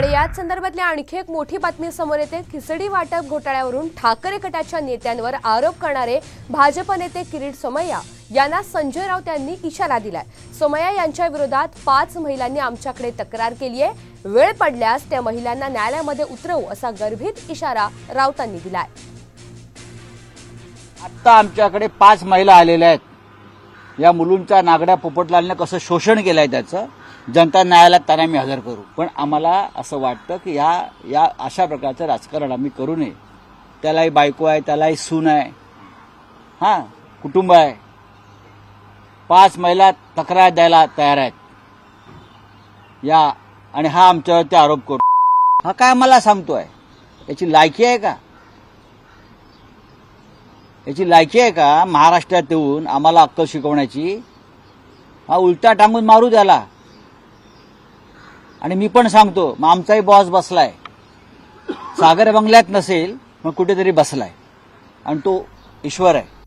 आणि याच संदर्भातली आणखी एक मोठी बातमी समोर येते. खिचडी वाटप घोटाळ्यावरून ठाकरे गटाच्या नेत्यांवर आरोप करणारे भाजप नेते किरीट सोमय्या यांना संजय राऊत यांनी इशारा दिलाय. सोमय्या यांच्या विरोधात पाच महिलांनी आमच्याकडे तक्रार केली आहे वेळ पडल्यास त्या महिलांना न्यायालयामध्ये उतरवू असा गर्भित इशारा राऊतांनी दिलाय. आत्ता आमच्याकडे पाच महिला आलेल्या आहेत. या मुलूंच्या नागड्या पोपटलालने कसं शोषण केलंय त्याचं? जनता न्यायालयात त्यांना आम्ही हजर करू. पण आम्हाला असं वाटतं की या या अशा प्रकारचं राजकारण आम्ही करू नये. त्यालाही बायको आहे त्यालाही सून आहे. हां कुटुंब आहे. पाच महिला तक्रार द्यायला तयार आहेत. या आणि हा आमच्यावरती आरोप करतो हा काय मला सांगतोय? याची लायकी आहे का? याची लायकी आहे का? महाराष्ट्रात येऊन आम्हाला अक्कल शिकवण्याची? हा उलटा टांगून मारू द्याला आणि मी पण सांगतो मग आमचाही बॉस बसलाय. सागर बंगल्यात नसेल मग कुठेतरी बसलाय. आणि तो ईश्वर आहे.